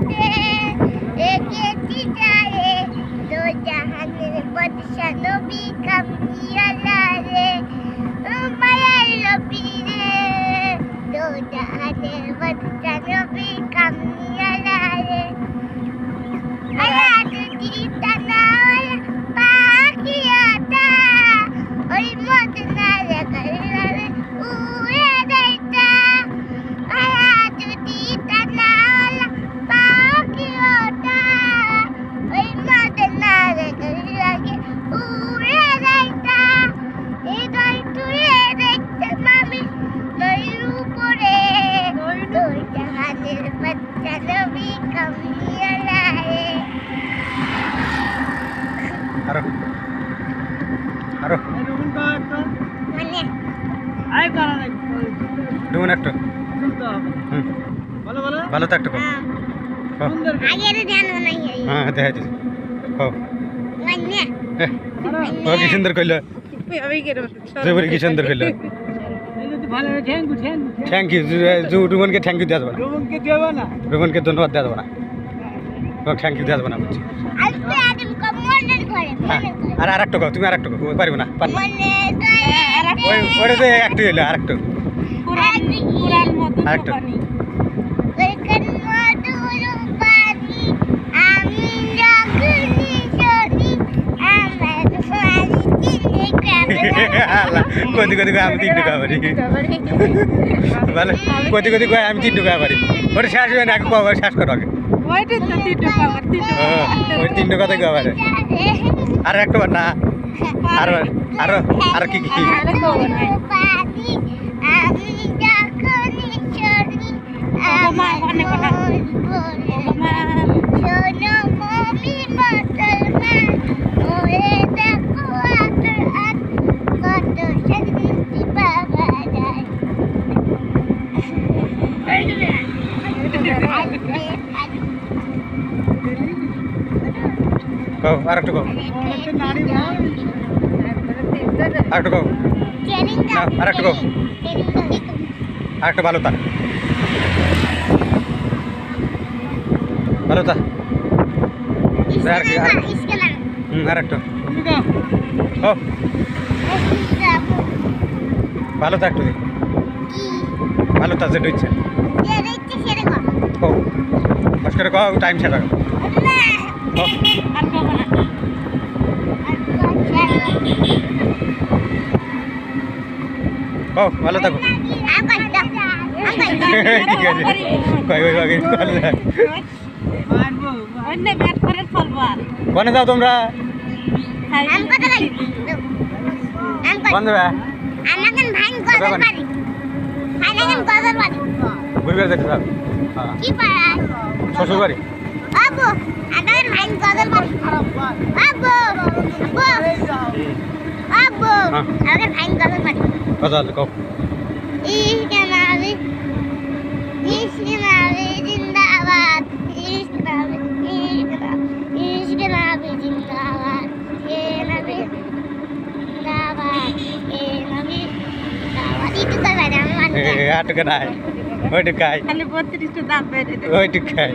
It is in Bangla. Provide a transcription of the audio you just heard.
Yeah. আরও। মানে ডুমন একটু। ভালো তো একটু হ্যাঁ। দেখা এহ, ও কি সুন্দর কইল কি সুন্দর কইল থ্যাংক ইউ জু রুমনকে থ্যাংক ইউ দেওয়া যাবে না। রুমনকে ধন্যবাদ দেওয়া যাবে না। থ্যাংক ইউ দেওয়া যাবে না বলছি। হ্যাঁ আর আর একটু তুমি আর একটু পারবে না। মনে ওই ওটা তো একটু এলো আর একটু চিনে আল্লাহ, কদি কদি কয় আমি তিন টাকা পারি। ভালো কদি কদি কয় আমি তিন টাকা পারি। ওটা শেষ হয় না আগে কবার শেষ করো আগে। হ্যাঁ, ওই তিন টাকা থেকে পারে আর একটা না আর আর আর কি কি আমি যখনই শুনি আমার মন আর একটু কও আর একটু কও না, আর একটু কও। আর একটা ভালো তা ভালো তা আর কি আর হুম আর একটা ও। ভালো তা একটু দি। ভালো তা যেটা ইচ্ছে কও কষ্ট করে কও টাইম কও ভালো থাকো। ঠিক আছে। কই ওই আগে কোনে যাও তোমরা। শ্বশুর বাড়ি। আবু আবু হ্যাঁ। আদার ভাই গদর বাড়ি। কথা কও। আটকে নাই। ওইটুকাই ওইটুকাই